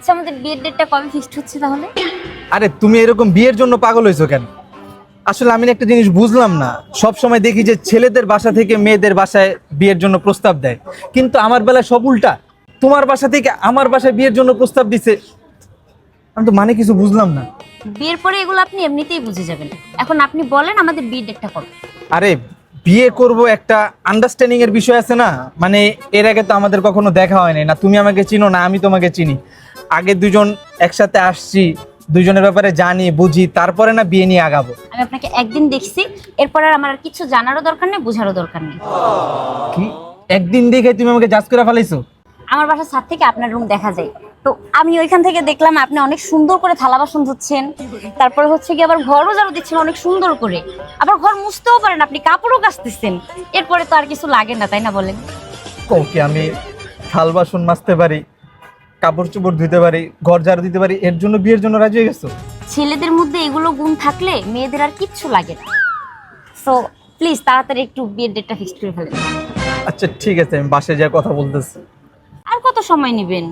আচ্ছা আমাদের বিয়ের ডেটটা কবে ফিক্সড হচ্ছে তাহলে? আরে তুমি এরকম বিয়ের জন্য পাগল হয়েছো কেন? আসলে আমি না একটা জিনিস বুঝলাম না। সব সময় দেখি যে ছেলেদের বাসা থেকে মেয়েদের বাসায় বিয়ের জন্য প্রস্তাব দেয়। কিন্তু আমার বেলায় সব উল্টা। তোমার বাসা থেকে আমার বাসায় বিয়ের জন্য প্রস্তাব দিছে। আমি তো মানে কিছু বুঝলাম না। বিয়ের পরে এগুলো আপনি এমনিতেই বুঝে যাবেন। এখন আপনি বলেন আমাদের বিয়ের ডেটটা কবে। আরে বিয়ে করব একটা আন্ডারস্ট্যান্ডিং এর বিষয় আছে না? মানে এর আগে তো আমাদের কখনো দেখা হয়নি না তুমি আমাকে চিনো না আমি তোমাকে চিনি। আগে দুজন একসাথে আসছি দুজনের ব্যাপারে জানি বুঝি তারপরে না বিয়ে নিয়ে আগাবো। আমি আপনাকে একদিন দেখছি এরপর আর আমার আর কিছু জানারও দরকার নেই বোঝারও দরকার নেই। কি? একদিন দেখে তুমি আমাকে জাজ করে ফেলাইছো? আমার বাসার ছাদ থেকে আপনার রুম দেখা যায়। তো আমি ওইখান থেকে দেখলাম আপনি অনেক সুন্দর করে থালা বাসন ধুচ্ছেন তারপর হচ্ছে কি আবার ঘরও ঝাড়ু দিচ্ছেন অনেক সুন্দর করে। আবার ঘর মুছতেও পারেন আপনি কাপড়ও কাচতেছেন। এরপরে তো আর কিছু লাগে না তাই না বলেন? ওকে আমি থাল বাসন মাজতে পারি? কাপড় চোপড় ধুতে পারি ঘর ঝাড়ু দিতে পারি এর জন্য বিয়ের জন্য রাজি হয়ে গেছো? ছেলেদের মধ্যে এগুলো গুণ থাকলে মেয়েদের আর কিচ্ছু লাগে না। সো প্লিজ তাড়াতাড়ি একটু বিয়ের ডেটটা ফিক্স করে ফেলেন। আচ্ছা ঠিক আছে আমি বাসায় যাই কথা বলতেছি। আর কত সময় নেবেন?